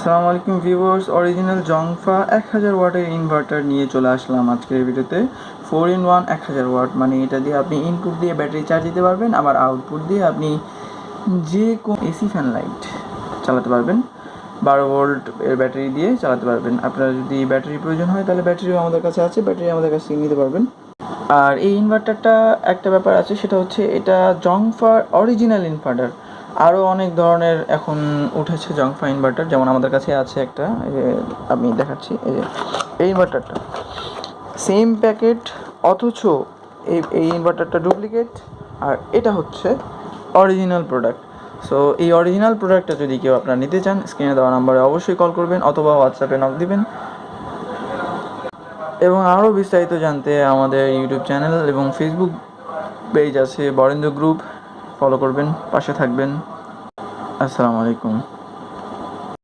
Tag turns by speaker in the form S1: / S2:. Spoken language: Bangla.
S1: আসসালামু আলাইকুম ভিউয়ার্স, অরিজিনাল জংফা এক হাজার ওয়াটের ইনভার্টার নিয়ে চলে আসলাম আজকের ভিডিওতে। ফোর ইন ওয়ান এক হাজার ওয়াট মানে এটা দিয়ে আপনি ইনপুট দিয়ে ব্যাটারি চার্জ দিতে পারবেন, আবার আউটপুট দিয়ে আপনি যে কোন এসি ফ্যান লাইট চালাতে পারবেন। বারো ভোল্ট এর ব্যাটারি দিয়ে চালাতে পারবেন। আপনার যদি ব্যাটারি প্রয়োজন হয়, তাহলে ব্যাটারিও আমাদের কাছে আছে ব্যাটারি আমাদের কাছে নিতে পারবেন। আর এই ইনভার্টারটা একটা ব্যাপার আছে, সেটা হচ্ছে এটা জংফার অরিজিনাল ইনভার্টার আরও অনেক ধরনের এখন উঠেছে জংফা ইনভার্টার যেমন আমাদের কাছে আছে একটা আমি দেখাচ্ছি, এই যে এই ইনভার্টারটা সেম প্যাকেট অথচ এই এই ইনভার্টারটা ডুপ্লিকেট আর এটা হচ্ছে অরিজিনাল প্রোডাক্ট সো এই অরিজিনাল প্রোডাক্টটা যদি কেউ আপনারা নিতে চান স্ক্রিনে দেওয়া নাম্বারে অবশ্যই কল করবেন, অথবা হোয়াটসঅ্যাপে নক দিবেন। এবং আরও বিস্তারিত জানতে আমাদের ইউটিউব চ্যানেল এবং ফেসবুক পেজ আছে বরেন্দ্র গ্রুপ ফলো করবেন পাশে থাকবেন। আসসালামু আলাইকুম।